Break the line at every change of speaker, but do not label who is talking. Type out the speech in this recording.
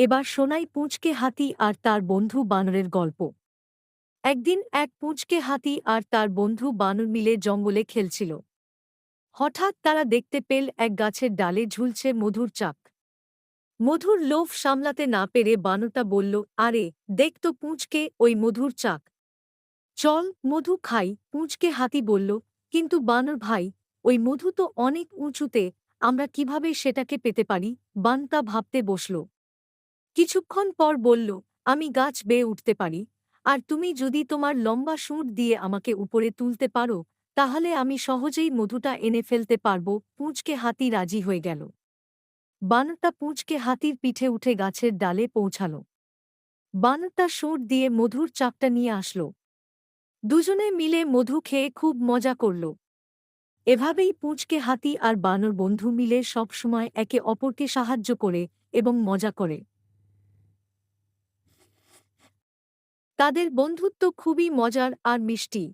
এবার শোনাই পুঁচকে হাতি আর তার বন্ধু বানরের গল্প। একদিন এক পুঁচকে হাতি আর তার বন্ধু বানর মিলে জঙ্গলে খেলছিল। হঠাৎ তারা দেখতে পেল এক গাছের ডালে ঝুলছে মধুর চাক। মধুর লোভ সামলাতে না পেরে বানরটা বলল, আরে, দেখ তো পুঁচকে ওই মধুর চাক। চল, মধু খাই। পুঁচকে হাতি বলল, কিন্তু বানর ভাই, ওই মধু তো অনেক উঁচুতে, আমরা কীভাবে সেটাকে পেতে পারি? বানটা ভাবতে বসল। কিছুক্ষণ পর বলল, আমি গাছ বেয়ে উঠতে পারি। আর তুমি যদি তোমার লম্বা সুঁড় দিয়ে আমাকে উপরে তুলতে পারো, তাহলে আমি সহজেই মধুটা এনে ফেলতে পারব। পুঁচকে হাতি রাজি হয়ে গেল। বানরটা পুঁচকে হাতির পিঠে উঠে গাছের ডালে পৌঁছাল। বানরটা সুঁড় দিয়ে মধুর চাকটা নিয়ে আসল। দুজনে মিলে মধু খেয়ে খুব মজা করল। এভাবেই পুঁচকে হাতি আর বানর বন্ধু মিলে সবসময় একে অপরকে সাহায্য করে এবং মজা করে। তাদের বন্ধুত্ব খুবই মজার আর মিষ্টি।